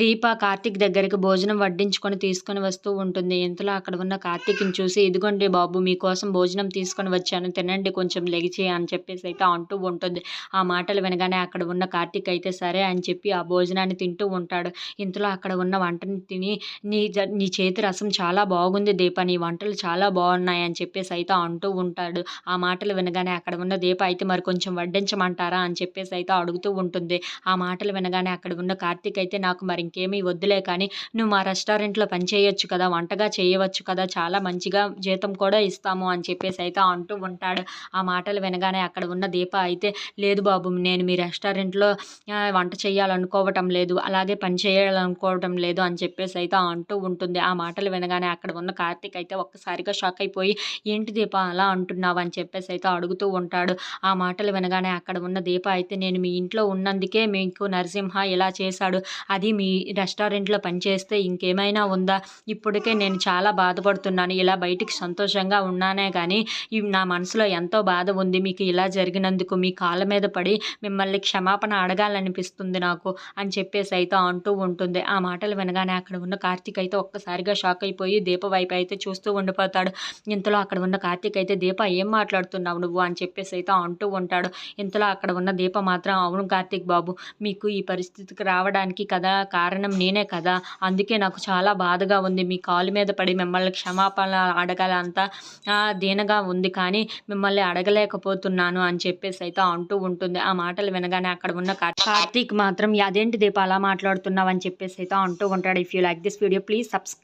దీప కార్తీక్ దగ్గరికి భోజనం వడ్డించుకొని తీసుకొని వస్తూ ఉంటుంది. ఇంతలో అక్కడ ఉన్న కార్తీక్ని చూసి ఇదిగోండి బాబు మీకోసం భోజనం తీసుకొని వచ్చాను. తినండి కొంచెం లెగిచి అని చెప్పేసి అయితే అంటూ ఉంటుంది. ఆ మాటలు వినగానే అక్కడ ఉన్న కార్తీక్ అయితే సరే అని చెప్పి ఆ భోజనాన్ని తింటూ ఉంటాడు. ఇంతలో అక్కడ ఉన్న వంటని తిని నీ జ నీ చేతి రసం చాలా బాగుంది దీప నీ వంటలు చాలా బాగున్నాయి అని చెప్పేసి అయితే అంటూ ఉంటాడు. ఆ మాటలు వినగానే అక్కడ ఉన్న దీప అయితే మరి కొంచెం వడ్డించమంటారా అని చెప్పేసి అయితే అడుగుతూ ఉంటుంది. ఆ మాటలు వినగానే అక్కడ ఉన్న కార్తీక్ అయితే నాకు మరి ఇంకేమీ వద్దులే కానీ నువ్వు మా రెస్టారెంట్లో పనిచేయొచ్చు కదా వంటగా చేయవచ్చు కదా చాలా మంచిగా జీతం కూడా ఇస్తాము అని చెప్పేసి అయితే అంటూ ఉంటాడు. ఆ మాటలు వినగానే అక్కడ ఉన్న దీప అయితే లేదు బాబు నేను మీ రెస్టారెంట్లో వంట చేయాలనుకోవటం లేదు అలాగే పని చేయాలనుకోవటం లేదు అని చెప్పేసి అయితే అంటూ ఉంటుంది. ఆ మాటలు వినగానే అక్కడ ఉన్న కార్తీక్ అయితే ఒక్కసారిగా షాక్ అయిపోయి ఏంటి దీప అలా అంటున్నావు? అని చెప్పేసి అయితే అడుగుతూ ఉంటాడు. ఆ మాటలు వినగానే అక్కడ ఉన్న దీప అయితే నేను మీ ఇంట్లో ఉన్నందుకే మీకు నరసింహ ఇలా చేశాడు అది మీ రెస్టారెంట్లో పనిచేస్తే ఇంకేమైనా ఉందా? ఇప్పటికే నేను చాలా బాధపడుతున్నాను. ఇలా బయటికి సంతోషంగా ఉన్నానే కానీ నా మనసులో ఎంతో బాధ ఉంది. మీకు ఇలా జరిగినందుకు మీ కాళ్ళ మీద పడి మిమ్మల్ని క్షమాపణ అడగాలనిపిస్తుంది నాకు అని చెప్పేసి అయితే అంటూ ఉంటుంది. ఆ మాటలు వినగానే అక్కడ ఉన్న కార్తీక్ అయితే ఒక్కసారిగా షాక్ అయిపోయి దీప వైపు అయితే చూస్తూ ఉండిపోతాడు. ఇంతలో అక్కడ ఉన్న కార్తీక్ అయితే దీప ఏం మాట్లాడుతున్నావు నువ్వు? అని చెప్పేసి అయితే అంటూ ఉంటాడు. ఇంతలో అక్కడ ఉన్న దీప మాత్రం అవును కార్తీక్ బాబు మీకు ఈ పరిస్థితికి రావడానికి కదా కారణం నేనే కదా. అందుకే నాకు చాలా బాధగా ఉంది. మీ కాలు మీద పడి మిమ్మల్ని క్షమాపణ అడగాలంత దీనగా ఉంది. కానీ మిమ్మల్ని అడగలేకపోతున్నాను అని చెప్పేసి అయితే అంటూ ఉంటుంది. ఆ మాటలు వినగానే అక్కడ ఉన్న కార్తీక్ మాత్రం అదేంటి దీప అలా మాట్లాడుతున్నావు? అని చెప్పేసి అయితే అంటూ ఉంటాడు. If you like this video please subscribe